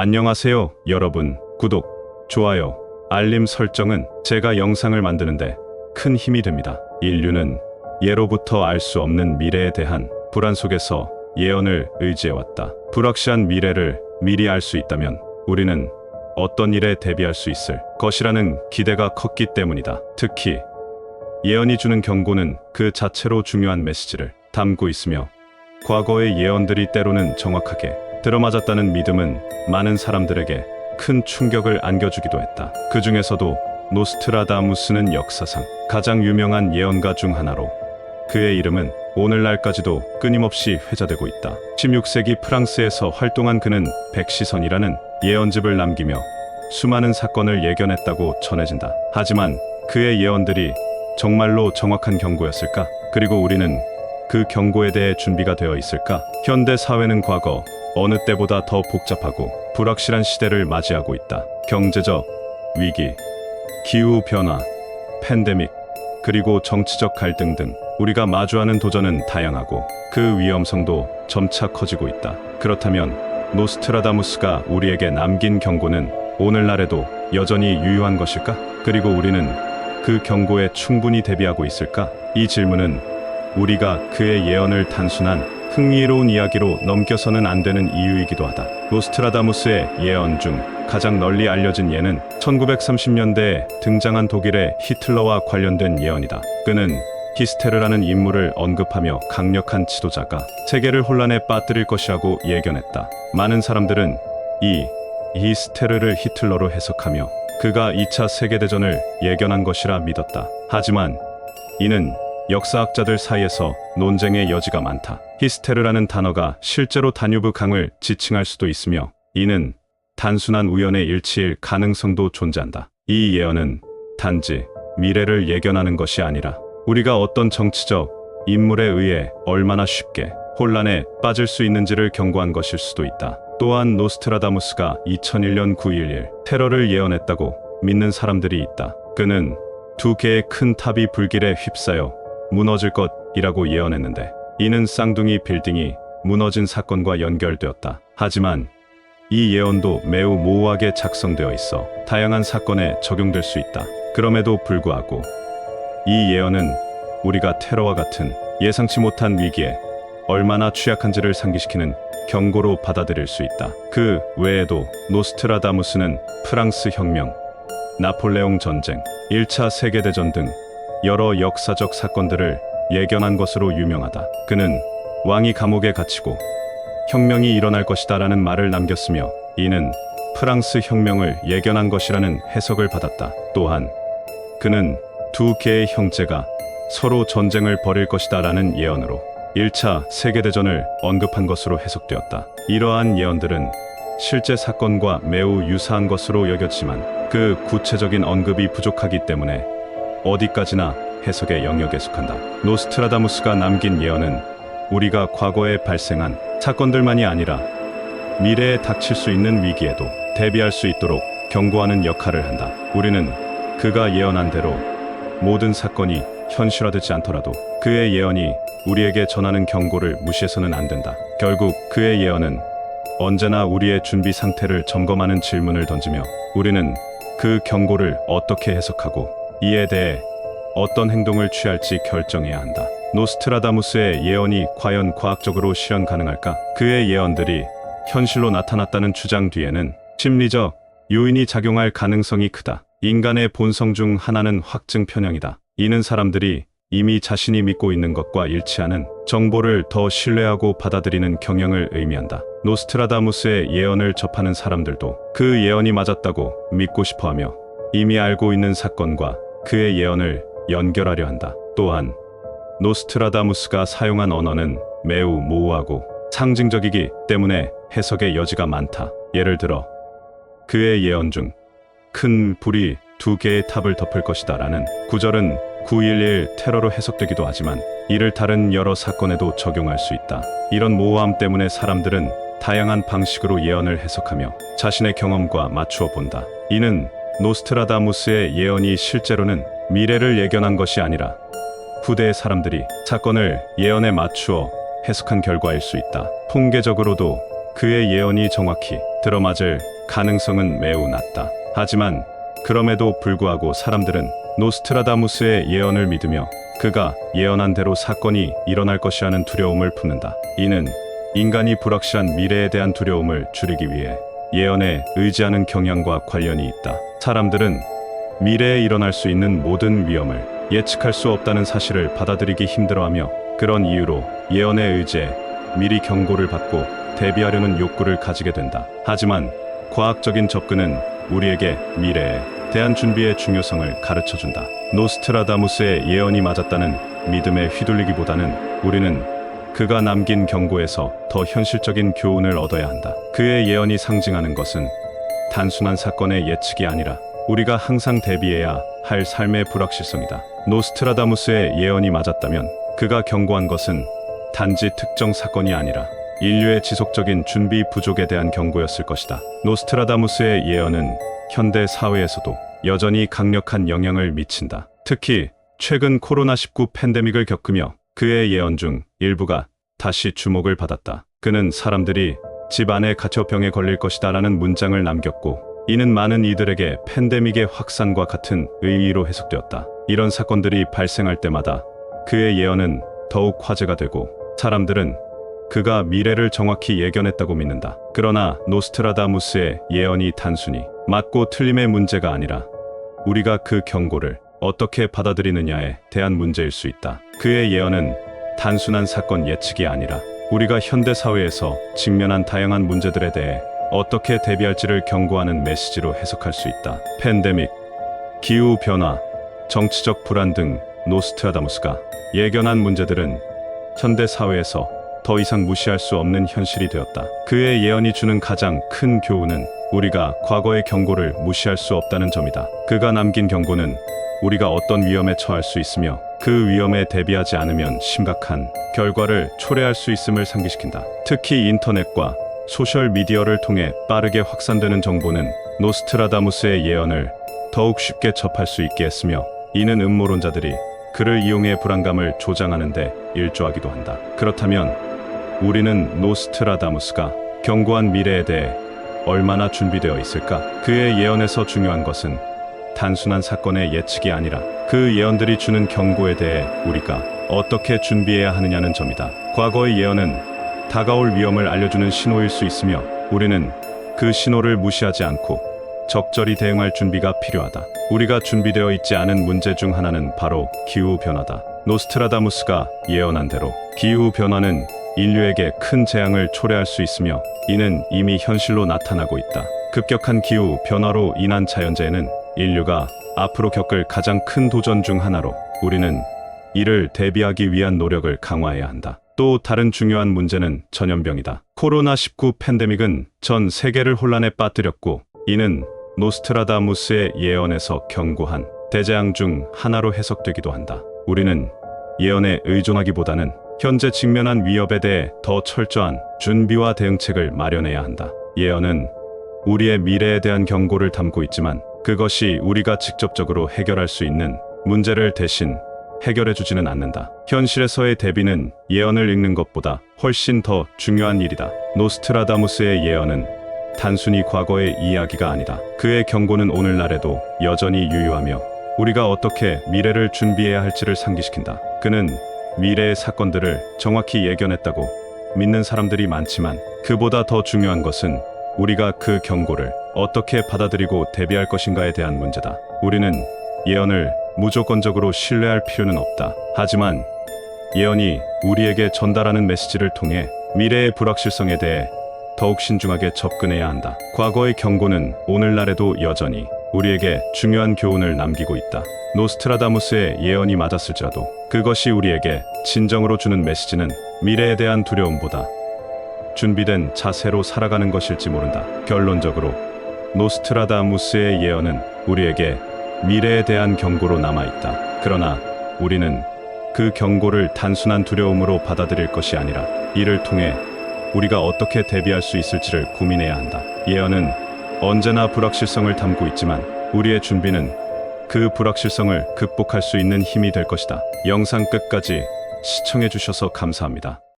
안녕하세요, 여러분. 구독, 좋아요, 알림 설정은 제가 영상을 만드는데 큰 힘이 됩니다. 인류는 예로부터 알 수 없는 미래에 대한 불안 속에서 예언을 의지해왔다. 불확실한 미래를 미리 알 수 있다면 우리는 어떤 일에 대비할 수 있을 것이라는 기대가 컸기 때문이다. 특히 예언이 주는 경고는 그 자체로 중요한 메시지를 담고 있으며 과거의 예언들이 때로는 정확하게 들어맞았다는 믿음은 많은 사람들에게 큰 충격을 안겨주기도 했다. 그 중에서도 노스트라다무스는 역사상 가장 유명한 예언가 중 하나로 그의 이름은 오늘날까지도 끊임없이 회자되고 있다. 16세기 프랑스에서 활동한 그는 백시선이라는 예언집을 남기며 수많은 사건을 예견했다고 전해진다. 하지만 그의 예언들이 정말로 정확한 경고였을까? 그리고 우리는 그 경고에 대해 준비가 되어 있을까? 현대 사회는 과거 어느 때보다 더 복잡하고 불확실한 시대를 맞이하고 있다. 경제적 위기, 기후 변화, 팬데믹, 그리고 정치적 갈등 등 우리가 마주하는 도전은 다양하고 그 위험성도 점차 커지고 있다. 그렇다면 노스트라다무스가 우리에게 남긴 경고는 오늘날에도 여전히 유효한 것일까? 그리고 우리는 그 경고에 충분히 대비하고 있을까? 이 질문은 우리가 그의 예언을 단순한 흥미로운 이야기로 넘겨서는 안 되는 이유이기도 하다. 노스트라다무스의 예언 중 가장 널리 알려진 예는 1930년대에 등장한 독일의 히틀러와 관련된 예언이다. 그는 히스테르라는 인물을 언급하며 강력한 지도자가 세계를 혼란에 빠뜨릴 것이라고 예견했다. 많은 사람들은 이 히스테르를 히틀러로 해석하며 그가 2차 세계대전을 예견한 것이라 믿었다. 하지만 이는 역사학자들 사이에서 논쟁의 여지가 많다. 히스테르라는 단어가 실제로 다뉴브 강을 지칭할 수도 있으며 이는 단순한 우연의 일치일 가능성도 존재한다. 이 예언은 단지 미래를 예견하는 것이 아니라 우리가 어떤 정치적 인물에 의해 얼마나 쉽게 혼란에 빠질 수 있는지를 경고한 것일 수도 있다. 또한 노스트라다무스가 2001년 9.11 테러를 예언했다고 믿는 사람들이 있다. 그는 두 개의 큰 탑이 불길에 휩싸여 무너질 것이라고 예언했는데 이는 쌍둥이 빌딩이 무너진 사건과 연결되었다. 하지만 이 예언도 매우 모호하게 작성되어 있어 다양한 사건에 적용될 수 있다. 그럼에도 불구하고 이 예언은 우리가 테러와 같은 예상치 못한 위기에 얼마나 취약한지를 상기시키는 경고로 받아들일 수 있다. 그 외에도 노스트라다무스는 프랑스 혁명, 나폴레옹 전쟁, 1차 세계대전 등 여러 역사적 사건들을 예견한 것으로 유명하다. 그는 왕이 감옥에 갇히고 혁명이 일어날 것이다라는 말을 남겼으며 이는 프랑스 혁명을 예견한 것이라는 해석을 받았다. 또한 그는 두 개의 형제가 서로 전쟁을 벌일 것이다라는 예언으로 1차 세계대전을 언급한 것으로 해석되었다. 이러한 예언들은 실제 사건과 매우 유사한 것으로 여겼지만 그 구체적인 언급이 부족하기 때문에 어디까지나 해석의 영역에 속한다. 노스트라다무스가 남긴 예언은 우리가 과거에 발생한 사건들만이 아니라 미래에 닥칠 수 있는 위기에도 대비할 수 있도록 경고하는 역할을 한다. 우리는 그가 예언한 대로 모든 사건이 현실화되지 않더라도 그의 예언이 우리에게 전하는 경고를 무시해서는 안 된다. 결국 그의 예언은 언제나 우리의 준비 상태를 점검하는 질문을 던지며 우리는 그 경고를 어떻게 해석하고 이에 대해 어떤 행동을 취할지 결정해야 한다. 노스트라다무스의 예언이 과연 과학적으로 실현 가능할까? 그의 예언들이 현실로 나타났다는 주장 뒤에는 심리적 요인이 작용할 가능성이 크다. 인간의 본성 중 하나는 확증 편향이다. 이는 사람들이 이미 자신이 믿고 있는 것과 일치하는 정보를 더 신뢰하고 받아들이는 경향을 의미한다. 노스트라다무스의 예언을 접하는 사람들도 그 예언이 맞았다고 믿고 싶어 하며 이미 알고 있는 사건과 그의 예언을 연결하려 한다. 또한 노스트라다무스가 사용한 언어는 매우 모호하고 상징적이기 때문에 해석의 여지가 많다. 예를 들어 그의 예언 중 큰 불이 두 개의 탑을 덮을 것이다 라는 구절은 9.11 테러로 해석되기도 하지만 이를 다른 여러 사건에도 적용할 수 있다. 이런 모호함 때문에 사람들은 다양한 방식으로 예언을 해석하며 자신의 경험과 맞추어 본다. 이는 노스트라다무스의 예언이 실제로는 미래를 예견한 것이 아니라 후대의 사람들이 사건을 예언에 맞추어 해석한 결과일 수 있다. 통계적으로도 그의 예언이 정확히 들어맞을 가능성은 매우 낮다. 하지만 그럼에도 불구하고 사람들은 노스트라다무스의 예언을 믿으며 그가 예언한 대로 사건이 일어날 것이라는 두려움을 품는다. 이는 인간이 불확실한 미래에 대한 두려움을 줄이기 위해 예언에 의지하는 경향과 관련이 있다. 사람들은 미래에 일어날 수 있는 모든 위험을 예측할 수 없다는 사실을 받아들이기 힘들어하며 그런 이유로 예언에 의지해 미리 경고를 받고 대비하려는 욕구를 가지게 된다. 하지만 과학적인 접근은 우리에게 미래에 대한 준비의 중요성을 가르쳐 준다. 노스트라다무스의 예언이 맞았다는 믿음에 휘둘리기보다는 우리는 그가 남긴 경고에서 더 현실적인 교훈을 얻어야 한다. 그의 예언이 상징하는 것은 단순한 사건의 예측이 아니라 우리가 항상 대비해야 할 삶의 불확실성이다. 노스트라다무스의 예언이 맞았다면 그가 경고한 것은 단지 특정 사건이 아니라 인류의 지속적인 준비 부족에 대한 경고였을 것이다. 노스트라다무스의 예언은 현대 사회에서도 여전히 강력한 영향을 미친다. 특히 최근 코로나19 팬데믹을 겪으며 그의 예언 중 일부가 다시 주목을 받았다. 그는 사람들이 집 안에 갇혀 병에 걸릴 것이다 라는 문장을 남겼고 이는 많은 이들에게 팬데믹의 확산과 같은 의의로 해석되었다. 이런 사건들이 발생할 때마다 그의 예언은 더욱 화제가 되고 사람들은 그가 미래를 정확히 예견했다고 믿는다. 그러나 노스트라다무스의 예언이 단순히 맞고 틀림의 문제가 아니라 우리가 그 경고를 어떻게 받아들이느냐에 대한 문제일 수 있다. 그의 예언은 단순한 사건 예측이 아니라 우리가 현대 사회에서 직면한 다양한 문제들에 대해 어떻게 대비할지를 경고하는 메시지로 해석할 수 있다. 팬데믹, 기후 변화, 정치적 불안 등 노스트라다무스가 예견한 문제들은 현대 사회에서 더 이상 무시할 수 없는 현실이 되었다. 그의 예언이 주는 가장 큰 교훈은 우리가 과거의 경고를 무시할 수 없다는 점이다. 그가 남긴 경고는 우리가 어떤 위험에 처할 수 있으며 그 위험에 대비하지 않으면 심각한 결과를 초래할 수 있음을 상기시킨다. 특히 인터넷과 소셜 미디어를 통해 빠르게 확산되는 정보는 노스트라다무스의 예언을 더욱 쉽게 접할 수 있게 했으며 이는 음모론자들이 그를 이용해 불안감을 조장하는 데 일조하기도 한다. 그렇다면 우리는 노스트라다무스가 경고한 미래에 대해 얼마나 준비되어 있을까? 그의 예언에서 중요한 것은 단순한 사건의 예측이 아니라 그 예언들이 주는 경고에 대해 우리가 어떻게 준비해야 하느냐는 점이다. 과거의 예언은 다가올 위험을 알려주는 신호일 수 있으며 우리는 그 신호를 무시하지 않고 적절히 대응할 준비가 필요하다. 우리가 준비되어 있지 않은 문제 중 하나는 바로 기후 변화다. 노스트라다무스가 예언한 대로 기후 변화는 인류에게 큰 재앙을 초래할 수 있으며 이는 이미 현실로 나타나고 있다. 급격한 기후 변화로 인한 자연재해는 인류가 앞으로 겪을 가장 큰 도전 중 하나로 우리는 이를 대비하기 위한 노력을 강화해야 한다. 또 다른 중요한 문제는 전염병이다. 코로나19 팬데믹은 전 세계를 혼란에 빠뜨렸고 이는 노스트라다무스의 예언에서 경고한 대재앙 중 하나로 해석되기도 한다. 우리는 예언에 의존하기보다는 현재 직면한 위협에 대해 더 철저한 준비와 대응책을 마련해야 한다. 예언은 우리의 미래에 대한 경고를 담고 있지만 그것이 우리가 직접적으로 해결할 수 있는 문제를 대신 해결해 주지는 않는다. 현실에서의 대비는 예언을 읽는 것보다 훨씬 더 중요한 일이다. 노스트라다무스의 예언은 단순히 과거의 이야기가 아니다. 그의 경고는 오늘날에도 여전히 유효하며 우리가 어떻게 미래를 준비해야 할지를 상기시킨다. 그는 미래의 사건들을 정확히 예견했다고 믿는 사람들이 많지만 그보다 더 중요한 것은 우리가 그 경고를 어떻게 받아들이고 대비할 것인가에 대한 문제다. 우리는 예언을 무조건적으로 신뢰할 필요는 없다. 하지만 예언이 우리에게 전달하는 메시지를 통해 미래의 불확실성에 대해 더욱 신중하게 접근해야 한다. 과거의 경고는 오늘날에도 여전히 우리에게 중요한 교훈을 남기고 있다. 노스트라다무스의 예언이 맞았을지라도 그것이 우리에게 진정으로 주는 메시지는 미래에 대한 두려움보다 준비된 자세로 살아가는 것일지 모른다. 결론적으로 노스트라다무스의 예언은 우리에게 미래에 대한 경고로 남아있다. 그러나 우리는 그 경고를 단순한 두려움으로 받아들일 것이 아니라 이를 통해 우리가 어떻게 대비할 수 있을지를 고민해야 한다. 예언은 언제나 불확실성을 담고 있지만 우리의 준비는 그 불확실성을 극복할 수 있는 힘이 될 것이다. 영상 끝까지 시청해 주셔서 감사합니다.